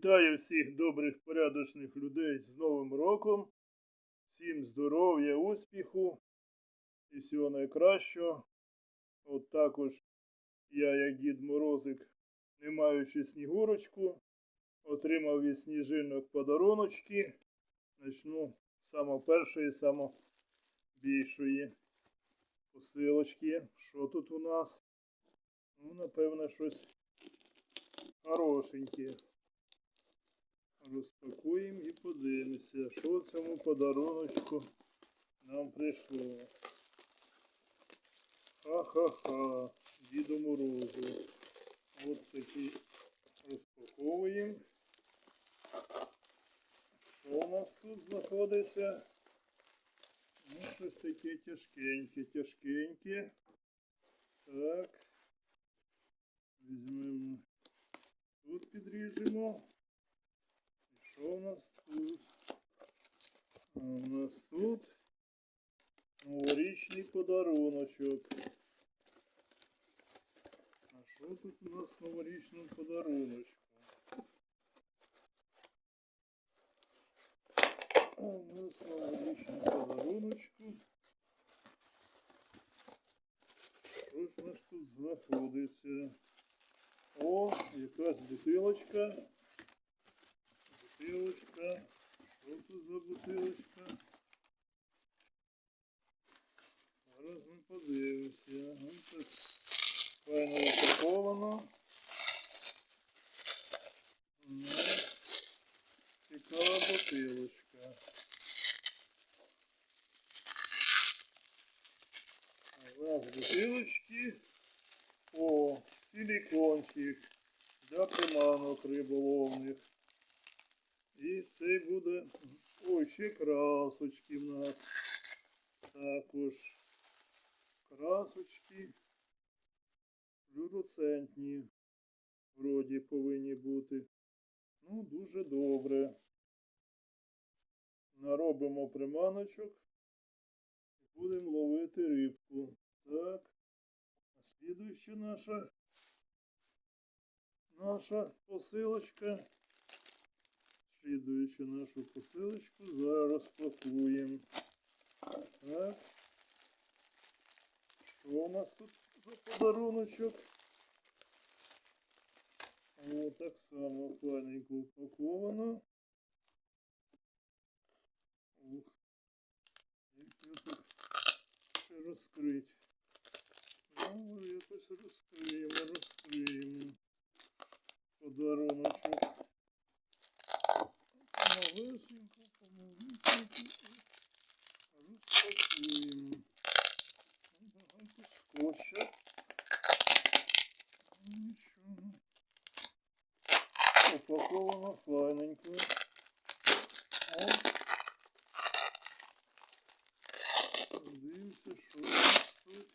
Вітаю всіх добрих, порядочних людей з Новим роком. Всім здоров'я, успіху і всього найкращого. От також я, як Дід Морозик, не маючи снігурочку, отримав від сніжинок подаруночки. Начну з першої, само більшої посилочки. Що тут у нас? Ну, напевно, щось хорошеньке. Розпакуємо і подивимося, що в цьому подаруночку нам прийшло. Ха-ха-ха, Діду Морозу. От такі розпаковуємо. Що у нас тут знаходиться? Ну, щось таке тяжкеньке, тяжкеньке. Так. Візьмемо. Тут підріжемо. І що у нас тут? А у нас тут новорічний подаруночок. А що тут у нас в новорічному подаруночку? А у нас новорічний подаруночку. Що ж у нас тут знаходиться? О, якась бутилочка. Бутилочка. Що тут за бутилочка? Зараз ми подивимося. Ну, файно упаковано. Ну, цікава бутилочка. Раз бутилочки. О, силикончик для приманок риболовних. І цей буде. Ой, ще красочки в нас. Також красочки. Флюоресцентні. Вроді повинні бути. Ну, дуже добре. Наробимо приманочок. І будемо ловити рибку. Так. А слідуюча наша наша посилочка. Слідуючи нашу посилочку, зараз розпакуємо. Так. Що у нас тут за подаруночок? О, так само файненько упаковано. Ух. Як його так ще розкрити? Ну, якось розкриємо, Багато скотча. Ну, Нічого. Упаковано файненько. О. Дивимося, що у нас тут.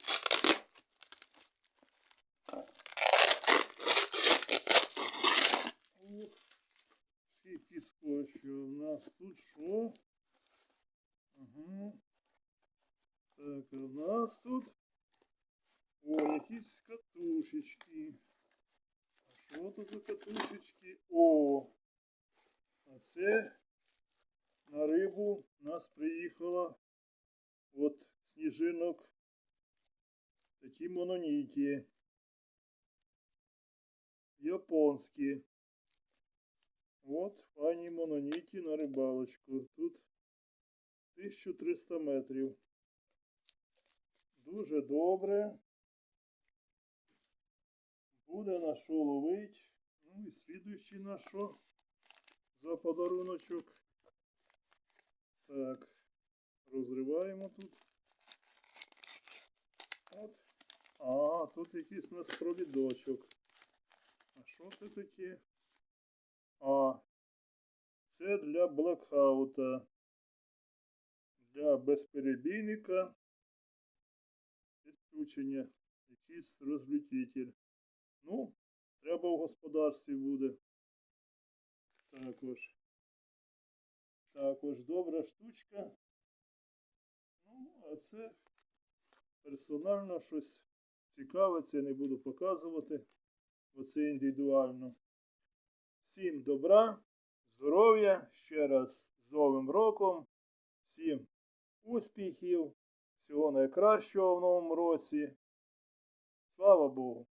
Ох, скільки скотчу. У нас тут що? Ага. Так, а у нас тут. О, якісь катушечки. А що тут за катушечки? О! А це на рибу нас приїхала от сніжинок такі мононіті. Японські. От файні мононіті на рибалочку. Тут 1300 метрів. Дуже добре. Буде на що ловить. Ну і слідуючий на що за подаруночок. Так, розриваємо тут. От. А, тут якийсь у нас провідочок. А що це таке? А, це для блекхаута. Для безперебійника. Підключення. Якийсь розлютитель. Ну, треба в господарстві буде. Також. Також добра штучка. Ну, а це персонально щось цікаве, це не буду показувати, бо це індивідуально. Всім добра, здоров'я, ще раз з Новим роком, всім успіхів, всього найкращого в новому році. Слава Богу!